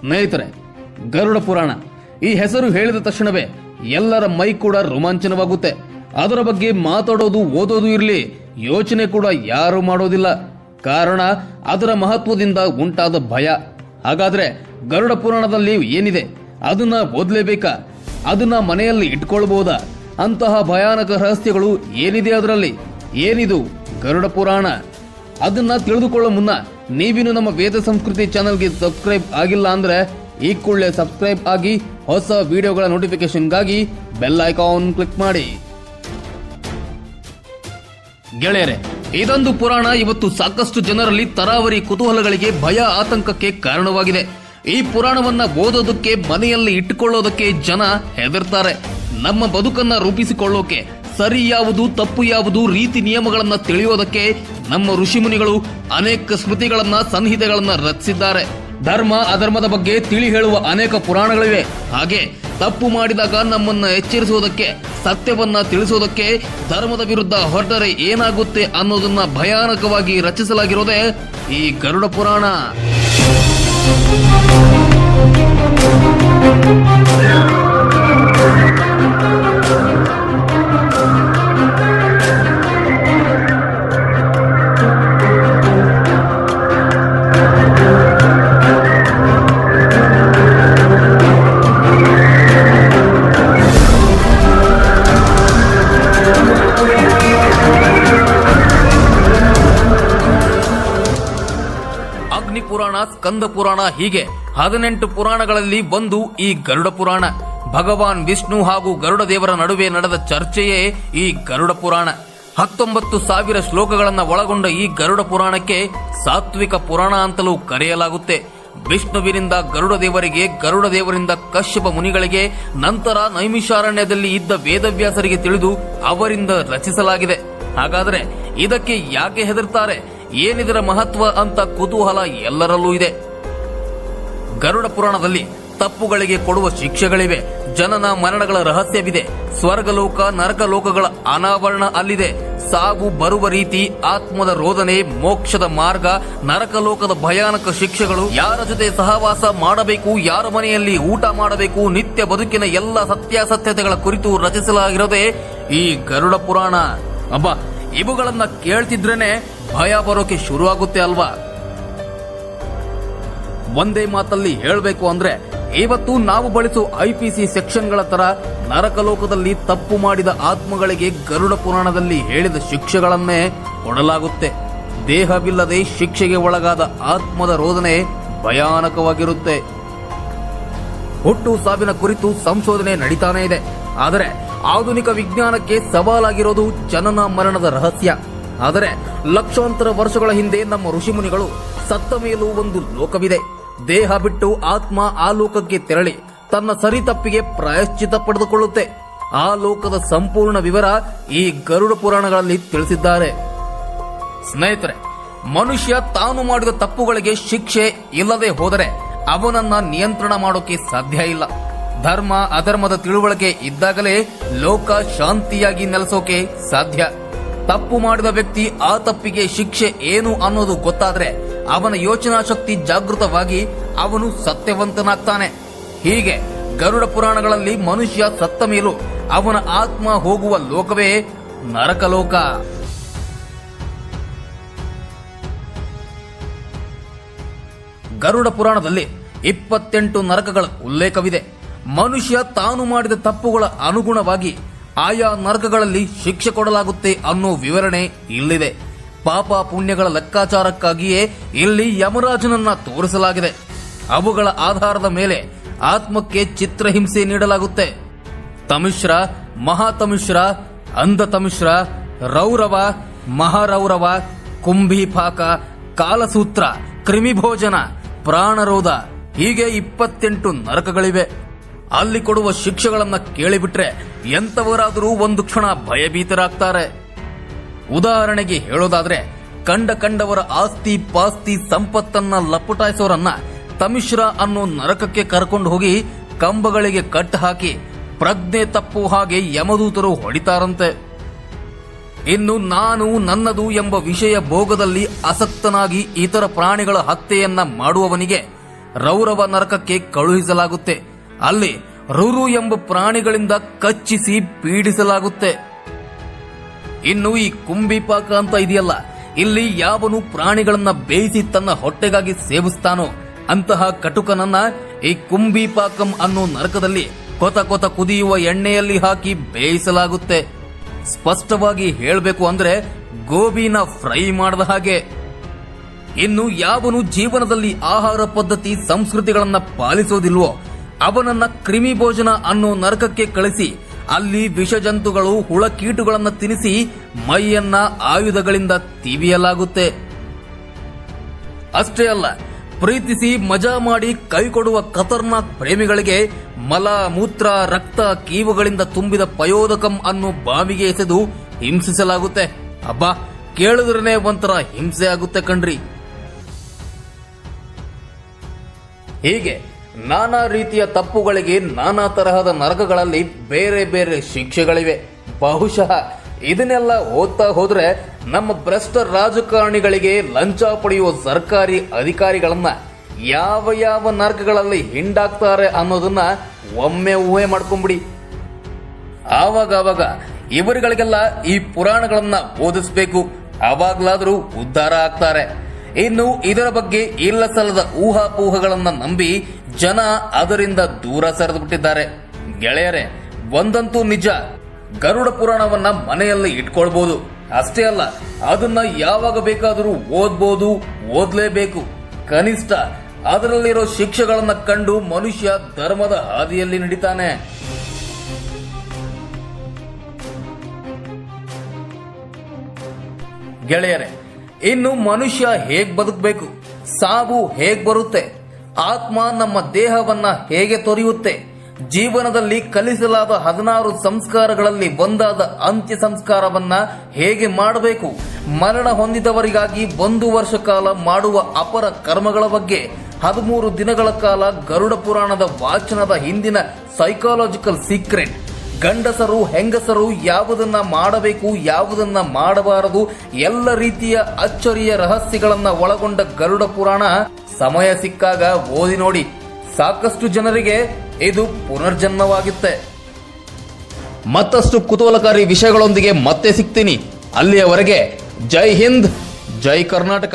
ಸ್ನೇಹಿತರೆ, ಗರುಡ ಪುರಾಣ. ಈ ಹೆಸರು ಹೇಳಿದ ತಕ್ಷಣವೇ ಎಲ್ಲರ ಮೈ ಕೂಡ ರೋಮಾಂಚನವಾಗುತ್ತೆ. ಅದರ ಬಗ್ಗೆ ಮಾತಾಡೋದು, ಓದೋದು ಇರಲಿ, ಯೋಚನೆ ಕೂಡ ಯಾರು ಮಾಡೋದಿಲ್ಲ. ಕಾರಣ, ಅದರ ಮಹತ್ವದಿಂದ ಉಂಟಾದ ಭಯ. ಹಾಗಾದ್ರೆ ಗರುಡ ಪುರಾಣದಲ್ಲಿ ಏನಿದೆ? ಅದನ್ನ ಓದಲೇಬೇಕಾ? ಅದನ್ನ ಮನೆಯಲ್ಲಿ ಇಟ್ಕೊಳ್ಬಹುದಾ ಅಂತಹ ಭಯಾನಕ ರಹಸ್ಯಗಳು ಏನಿದೆ ಅದರಲ್ಲಿ? ಏನಿದು ಗರುಡ ಪುರಾಣ? ಅದನ್ನ ತಿಳಿದುಕೊಳ್ಳೋ ಮುನ್ನ ನೀವಿನ್ನು ನಮ್ಮ ವೇದ ಸಂಸ್ಕೃತಿ ಚಾನಲ್ಗೆ ಸಬ್ಸ್ಕ್ರೈಬ್ ಆಗಿಲ್ಲ ಅಂದ್ರೆ ಈ ಕೂಡಲೇ ಸಬ್ಸ್ಕ್ರೈಬ್ ಆಗಿ ಹೊಸ ವಿಡಿಯೋಗಳ ನೋಟಿಫಿಕೇಶನ್ಗಾಗಿ ಬೆಲ್ ಐಕಾನ್ ಕ್ಲಿಕ್ ಮಾಡಿ. ಗೆಳೆಯರೆ, ಇದೊಂದು ಪುರಾಣ, ಇವತ್ತು ಸಾಕಷ್ಟು ಜನರಲ್ಲಿ ತರಾವರಿ ಕುತೂಹಲಗಳಿಗೆ ಭಯ ಆತಂಕಕ್ಕೆ ಕಾರಣವಾಗಿದೆ. ಈ ಪುರಾಣವನ್ನ ಓದೋದಕ್ಕೆ, ಮನೆಯಲ್ಲಿ ಇಟ್ಟುಕೊಳ್ಳೋದಕ್ಕೆ ಜನ ಹೆದರ್ತಾರೆ. ನಮ್ಮ ಬದುಕನ್ನ ರೂಪಿಸಿಕೊಳ್ಳೋಕೆ ಸರಿ ಯಾವುದು, ತಪ್ಪು ಯಾವುದು, ರೀತಿ ನಿಯಮಗಳನ್ನ ತಿಳಿಯೋದಕ್ಕೆ ನಮ್ಮ ಋಷಿಮುನಿಗಳು ಅನೇಕ ಸ್ಮೃತಿಗಳನ್ನ ಸಂಹಿತೆಗಳನ್ನ ರಚಿಸಿದ್ದಾರೆ. ಧರ್ಮ, ಅಧರ್ಮದ ಬಗ್ಗೆ ತಿಳಿ ಹೇಳುವ ಅನೇಕ ಪುರಾಣಗಳಿವೆ. ಹಾಗೆ ತಪ್ಪು ಮಾಡಿದಾಗ ನಮ್ಮನ್ನ ಎಚ್ಚರಿಸುವುದಕ್ಕೆ, ಸತ್ಯವನ್ನ ತಿಳಿಸುವುದಕ್ಕೆ ಧರ್ಮದ ವಿರುದ್ಧ ಹೊರಟರೆ ಏನಾಗುತ್ತೆ ಅನ್ನೋದನ್ನ ಭಯಾನಕವಾಗಿ ರಚಿಸಲಾಗಿರೋದೇ ಈ ಗರುಡ ಪುರಾಣ. ಪುರಾಣ, ಸ್ಕಂದ ಪುರಾಣ ಹೀಗೆ. ಹದಿನೆಂಟು ಪುರಾಣಗಳಲ್ಲಿ ಒಂದು ಈ ಗರುಡ ಪುರಾಣ. ಭಗವಾನ್ ವಿಷ್ಣು ಹಾಗೂ ಗರುಡ ದೇವರ ನಡುವೆ ನಡೆದ ಚರ್ಚೆಯೇ ಈ ಗರುಡ ಪುರಾಣ. ಹತ್ತೊಂಬತ್ತು ಸಾವಿರ ಶ್ಲೋಕಗಳನ್ನ ಒಳಗೊಂಡ ಈ ಗರುಡ ಪುರಾಣಕ್ಕೆ ಸಾತ್ವಿಕ ಪುರಾಣ ಅಂತಲೂ ಕರೆಯಲಾಗುತ್ತೆ. ವಿಷ್ಣುವಿನಿಂದ ಗರುಡ ದೇವರಿಗೆ, ಗರುಡ ದೇವರಿಂದ ಕಶ್ಯಪ ಮುನಿಗಳಿಗೆ, ನಂತರ ನೈಮಿಷಾರಣ್ಯದಲ್ಲಿ ಇದ್ದ ವೇದವ್ಯಾಸರಿಗೆ ತಿಳಿದು ಅವರಿಂದ ರಚಿಸಲಾಗಿದೆ. ಹಾಗಾದರೆ ಇದಕ್ಕೆ ಯಾಕೆ ಹೆದರ್ತಾರೆ? ಏನಿದರ ಮಹತ್ವ ಅಂತ ಕುತೂಹಲ ಎಲ್ಲರಲ್ಲೂ ಇದೆ. ಗರುಡ ಪುರಾಣದಲ್ಲಿ ತಪ್ಪುಗಳಿಗೆ ಕೊಡುವ ಶಿಕ್ಷೆಗಳಿವೆ. ಜನನ ಮರಣಗಳ ರಹಸ್ಯವಿದೆ. ಸ್ವರ್ಗಲೋಕ, ನರಕಲೋಕಗಳ ಅನಾವರಣ ಅಲ್ಲಿದೆ. ಸಾವು ಬರುವ ರೀತಿ ಆತ್ಮದ ರೋದನೆ, ಮೋಕ್ಷದ ಮಾರ್ಗ, ನರಕಲೋಕದ ಭಯಾನಕ ಶಿಕ್ಷೆಗಳು. ಯಾರ ಜೊತೆ ಸಹವಾಸ ಮಾಡಬೇಕು, ಯಾರ ಮನೆಯಲ್ಲಿ ಊಟ ಮಾಡಬೇಕು, ನಿತ್ಯ ಬದುಕಿನ ಎಲ್ಲ ಸತ್ಯಾಸತ್ಯತೆಗಳ ಕುರಿತು ರಚಿಸಲಾಗಿರೋದೇ ಈ ಗರುಡ ಪುರಾಣ. ಅಬ್ಬ ಇವುಗಳನ್ನ ಕೇಳ್ತಿದ್ರೇನೆ ಭಯ ಬರೋಕೆ ಶುರುವಾಗುತ್ತೆ ಅಲ್ವಾ? ಒಂದೇ ಮಾತಲ್ಲಿ ಹೇಳಬೇಕು ಅಂದ್ರೆ, ಇವತ್ತು ನಾವು ಬಳಸೋ ಐಪಿಸಿ ಸೆಕ್ಷನ್ಗಳ ತರ ನರಕಲೋಕದಲ್ಲಿ ತಪ್ಪು ಮಾಡಿದ ಆತ್ಮಗಳಿಗೆ ಗರುಡ ಪುರಾಣದಲ್ಲಿ ಹೇಳಿದ ಶಿಕ್ಷೆಗಳನ್ನೇ ಕೊಡಲಾಗುತ್ತೆ. ದೇಹವಿಲ್ಲದೆ ಶಿಕ್ಷೆಗೆ ಒಳಗಾದ ಆತ್ಮದ ರೋದನೆ ಭಯಾನಕವಾಗಿರುತ್ತೆ. ಹುಟ್ಟು ಸಾವಿನ ಕುರಿತು ಸಂಶೋಧನೆ ನಡೀತಾನೇ ಇದೆ. ಆದರೆ ಆಧುನಿಕ ವಿಜ್ಞಾನಕ್ಕೆ ಸವಾಲಾಗಿರೋದು ಜನನ ಮರಣದ ರಹಸ್ಯ. ಆದರೆ ಲಕ್ಷಾಂತರ ವರ್ಷಗಳ ಹಿಂದೆ ನಮ್ಮ ಋಷಿಮುನಿಗಳು ಸತ್ತ ಮೇಲೂ ಒಂದು ಲೋಕವಿದೆ. ದೇಹ ಬಿಟ್ಟು ಆತ್ಮ ಆ ಲೋಕಕ್ಕೆ ತೆರಳಿ ತನ್ನ ಸರಿತಪ್ಪಿಗೆ ಪ್ರಾಯಶ್ಚಿತ ಪಡೆದುಕೊಳ್ಳುತ್ತೆ. ಆ ಲೋಕದ ಸಂಪೂರ್ಣ ವಿವರ ಈ ಗರುಡ ಪುರಾಣಗಳಲ್ಲಿ ತಿಳಿಸಿದ್ದಾರೆ. ಸ್ನೇಹಿತರೆ, ಮನುಷ್ಯ ತಾನು ಮಾಡಿದ ತಪ್ಪುಗಳಿಗೆ ಶಿಕ್ಷೆ ಇಲ್ಲದೆ ಹೋದರೆ ಅವನನ್ನ ನಿಯಂತ್ರಣ ಮಾಡೋಕೆ ಸಾಧ್ಯ ಇಲ್ಲ. ಧರ್ಮ, ಅಧರ್ಮದ ತಿಳುವಳಿಕೆ ಇದ್ದಾಗಲೇ ಲೋಕ ಶಾಂತಿಯಾಗಿ ನೆಲೆಸೋಕೆ ಸಾಧ್ಯ. ತಪ್ಪು ಮಾಡಿದ ವ್ಯಕ್ತಿ ಆ ತಪ್ಪಿಗೆ ಶಿಕ್ಷೆ ಏನು ಅನ್ನೋದು ಗೊತ್ತಾದ್ರೆ ಅವನ ಯೋಚನಾ ಶಕ್ತಿ ಜಾಗೃತವಾಗಿ ಅವನು ಸತ್ಯವಂತನಾಗ್ತಾನೆ. ಹೀಗೆ ಗರುಡ ಪುರಾಣಗಳಲ್ಲಿ ಮನುಷ್ಯ ಸತ್ತ ಮೇಲೂ ಅವನ ಆತ್ಮ ಹೋಗುವ ಲೋಕವೇ ನರಕಲೋಕ. ಗರುಡ ಪುರಾಣದಲ್ಲಿ ಇಪ್ಪತ್ತೆಂಟು ನರಕಗಳ ಉಲ್ಲೇಖವಿದೆ. ಮನುಷ್ಯ ತಾನು ಮಾಡಿದ ತಪ್ಪುಗಳ ಅನುಗುಣವಾಗಿ ಆಯಾ ನರಕಗಳಲ್ಲಿ ಶಿಕ್ಷೆ ಕೊಡಲಾಗುತ್ತೆ ಅನ್ನೋ ವಿವರಣೆ ಇಲ್ಲಿದೆ. ಪಾಪ ಪುಣ್ಯಗಳ ಲೆಕ್ಕಾಚಾರಕ್ಕಾಗಿಯೇ ಇಲ್ಲಿ ಯಮರಾಜನನ್ನ ತೋರಿಸಲಾಗಿದೆ. ಅವುಗಳ ಆಧಾರದ ಮೇಲೆ ಆತ್ಮಕ್ಕೆ ಚಿತ್ರಹಿಂಸೆ ನೀಡಲಾಗುತ್ತೆ. ತಮಿಶ್ರ, ಮಹಾತಮಿಶ್ರ, ಅಂಧತಮಿಶ್ರ, ರೌರವ, ಮಹಾರೌರವ ಕುಂಭೀಪಾಕ ಕಾಲಸೂತ್ರ, ಕ್ರಿಮಿಭೋಜನ, ಪ್ರಾಣರೋಧ ಹೀಗೆ ಇಪ್ಪತ್ತೆಂಟು ನರಕಗಳಿವೆ. ಅಲ್ಲಿ ಕೊಡುವ ಶಿಕ್ಷೆಗಳನ್ನ ಕೇಳಿಬಿಟ್ರೆ ಎಂತವರಾದರೂ ಒಂದು ಕ್ಷಣ ಭಯಭೀತರಾಗ್ತಾರೆ. ಉದಾಹರಣೆಗೆ ಹೇಳೋದಾದ್ರೆ, ಕಂಡ ಕಂಡವರ ಆಸ್ತಿ ಪಾಸ್ತಿ ಸಂಪತ್ತನ್ನ ಲಪಟಾಯಿಸೋರನ್ನ ತಮಿಶ್ರ ಅನ್ನೋ ನರಕಕ್ಕೆ ಕರ್ಕೊಂಡು ಹೋಗಿ ಕಂಬಗಳಿಗೆ ಕಟ್ ಹಾಕಿ ಪ್ರಜ್ಞೆ ತಪ್ಪು ಹಾಗೆ ಯಮದೂತರು ಹೊಡಿತಾರಂತೆ. ಇನ್ನು ನಾನು ನನ್ನದು ಎಂಬ ವಿಷಯ ಭೋಗದಲ್ಲಿ ಆಸಕ್ತನಾಗಿ ಇತರ ಪ್ರಾಣಿಗಳ ಹತ್ಯೆಯನ್ನ ಮಾಡುವವನಿಗೆ ರೌರವ ನರಕಕ್ಕೆ ಕಳುಹಿಸಲಾಗುತ್ತೆ. ಅಲ್ಲಿ ರುರು ಎಂಬ ಪ್ರಾಣಿಗಳಿಂದ ಕಚ್ಚಿಸಿ ಪೀಡಿಸಲಾಗುತ್ತೆ. ಇನ್ನು ಈ ಕುಂಬಿಪಾಕ ಅಂತ ಇದೆಯಲ್ಲ, ಇಲ್ಲಿ ಯಾವನು ಪ್ರಾಣಿಗಳನ್ನ ಬೇಯಿಸಿ ತನ್ನ ಹೊಟ್ಟೆಗಾಗಿ ಸೇವಿಸ್ತಾನೋ ಅಂತಹ ಕಟುಕನನ್ನ ಈ ಕುಂಬಿಪಾಕಂ ಅನ್ನೋ ನರಕದಲ್ಲಿ ಕೊತ ಕೊತ ಕುದಿಯುವ ಎಣ್ಣೆಯಲ್ಲಿ ಹಾಕಿ ಬೇಯಿಸಲಾಗುತ್ತೆ. ಸ್ಪಷ್ಟವಾಗಿ ಹೇಳಬೇಕು ಅಂದ್ರೆ ಗೋಬಿನ ಫ್ರೈ ಮಾಡದ ಹಾಗೆ. ಇನ್ನು ಯಾವನು ಜೀವನದಲ್ಲಿ ಆಹಾರ ಪದ್ಧತಿ, ಸಂಸ್ಕೃತಿಗಳನ್ನ ಪಾಲಿಸೋದಿಲ್ವೋ ಅವನನ್ನ ಕ್ರಿಮಿ ಭೋಜನ ಅನ್ನೋ ನರಕಕ್ಕೆ ಕಳಿಸಿ, ಅಲ್ಲಿ ವಿಷಜಂತುಗಳು, ಹುಳಕೀಟುಗಳನ್ನ ತಿನ್ನಿಸಿ ಮೈಯನ್ನ ಆಯುಧಗಳಿಂದ ತಿವಿಯಲಾಗುತ್ತೆ. ಅಷ್ಟೇ ಅಲ್ಲ, ಪ್ರೀತಿಸಿ ಮಜಾ ಮಾಡಿ ಕೈ ಕೊಡುವ ಖತರ್ನಾಕ್ ಪ್ರೇಮಿಗಳಿಗೆ ಮಲ, ಮೂತ್ರ, ರಕ್ತ, ಕೀವುಗಳಿಂದ ತುಂಬಿದ ಪಯೋದಕಂ ಅನ್ನೋ ಬಾವಿಗೆ ಎಸೆದು ಹಿಂಸಿಸಲಾಗುತ್ತೆ. ಅಬ್ಬಾ ಕೇಳಿದ್ರೇ ಒಂಥರ ಹಿಂಸೆ ಆಗುತ್ತೆ ಕಣ್ರಿ. ಹೀಗೆ ನಾನಾ ರೀತಿಯ ತಪ್ಪುಗಳಿಗೆ ನಾನಾ ತರಹದ ನರಕಗಳಲ್ಲಿ ಬೇರೆ ಬೇರೆ ಶಿಕ್ಷೆಗಳಿವೆ. ಬಹುಶಃ ಇದನ್ನೆಲ್ಲ ಓದ್ತಾ ಹೋದ್ರೆ ನಮ್ಮ ಭ್ರಷ್ಟ ರಾಜಕಾರಣಿಗಳಿಗೆ ಲಂಚ ಪಡೆಯುವ ಸರ್ಕಾರಿ ಅಧಿಕಾರಿಗಳನ್ನ ಯಾವ ಯಾವ ನರಕಗಳಲ್ಲಿ ಹಿಂಡಾಕ್ತಾರೆ ಅನ್ನೋದನ್ನ ಒಮ್ಮೆ ಊಹೆ ಮಾಡ್ಕೊಂಬಿಡಿ. ಆವಾಗವಾಗ ಆವಾಗ ಇವರುಗಳಿಗೆಲ್ಲ ಈ ಪುರಾಣಗಳನ್ನ ಓದಿಸ್ಬೇಕು ಅವಾಗ್ಲಾದ್ರೂ ಉದ್ಧಾರ ಆಗ್ತಾರೆ. ಇನ್ನು ಇದರ ಬಗ್ಗೆ ಇಲ್ಲ ಸಲ್ಲದ ಊಹಾಪೋಹಗಳನ್ನ ನಂಬಿ ಜನ ಅದರಿಂದ ದೂರ ಸರಿದು ಬಿಟ್ಟಿದ್ದಾರೆ ಗೆಳೆಯರೇ, ಒಂದಂತೂ ನಿಜ, ಗರುಡ ಪುರಾಣವನ್ನ ಮನೆಯಲ್ಲಿ ಇಟ್ಕೊಳ್ಬಹುದು ಅಷ್ಟೇ ಅಲ್ಲ, ಅದನ್ನ ಯಾವಾಗ ಬೇಕಾದರೂ ಓದ್ಬೋದು, ಓದ್ಲೇಬೇಕು. ಕನಿಷ್ಠ ಅದರಲ್ಲಿರೋ ಶಿಕ್ಷೆಗಳನ್ನ ಕಂಡು ಮನುಷ್ಯ ಧರ್ಮದ ಹಾದಿಯಲ್ಲಿ ನಡೀತಾನೆ. ಗೆಳೆಯರೇ, ಇನ್ನು ಮನುಷ್ಯ ಹೇಗ್ ಬದುಕಬೇಕು? ಸಾವು ಹೇಗ್ ಬರುತ್ತೆ? ಆತ್ಮ ನಮ್ಮ ದೇಹವನ್ನ ಹೇಗೆ ತೊರೆಯುತ್ತೆ? ಜೀವನದಲ್ಲಿ ಕಲಿಸಲಾದ ಹದಿನಾರು ಸಂಸ್ಕಾರಗಳಲ್ಲಿ ಒಂದಾದ ಅಂತ್ಯ ಸಂಸ್ಕಾರವನ್ನ ಹೇಗೆ ಮಾಡಬೇಕು? ಮರಣ ಹೊಂದಿದವರಿಗಾಗಿ ಒಂದು ವರ್ಷ ಕಾಲ ಮಾಡುವ ಅಪರ ಕರ್ಮಗಳ ಬಗ್ಗೆ ಹದಿಮೂರು ದಿನಗಳ ಕಾಲ ಗರುಡ ಪುರಾಣದ ವಾಚನದ ಹಿಂದಿನ ಸೈಕಾಲಜಿಕಲ್ ಸೀಕ್ರೆಟ್ ಗಂಡಸರು, ಹೆಂಗಸರು ಯಾವುದನ್ನ ಮಾಡಬೇಕು, ಯಾವುದನ್ನ ಮಾಡಬಾರದು, ಎಲ್ಲ ರೀತಿಯ ಅಚ್ಚರಿಯ ರಹಸ್ಯಗಳನ್ನ ಒಳಗೊಂಡ ಗರುಡ ಪುರಾಣ ಸಮಯ ಸಿಕ್ಕಾಗ ಓದಿ ನೋಡಿ ಸಾಕಷ್ಟು ಜನರಿಗೆ ಇದು ಪುನರ್ಜನ್ಮವಾಗುತ್ತೆ. ಮತ್ತಷ್ಟು ಕುತೂಹಲಕಾರಿ ವಿಷಯಗಳೊಂದಿಗೆ ಮತ್ತೆ ಸಿಗ್ತೀನಿ. ಅಲ್ಲಿಯವರೆಗೆ ಜೈ ಹಿಂದ್, ಜೈ ಕರ್ನಾಟಕ.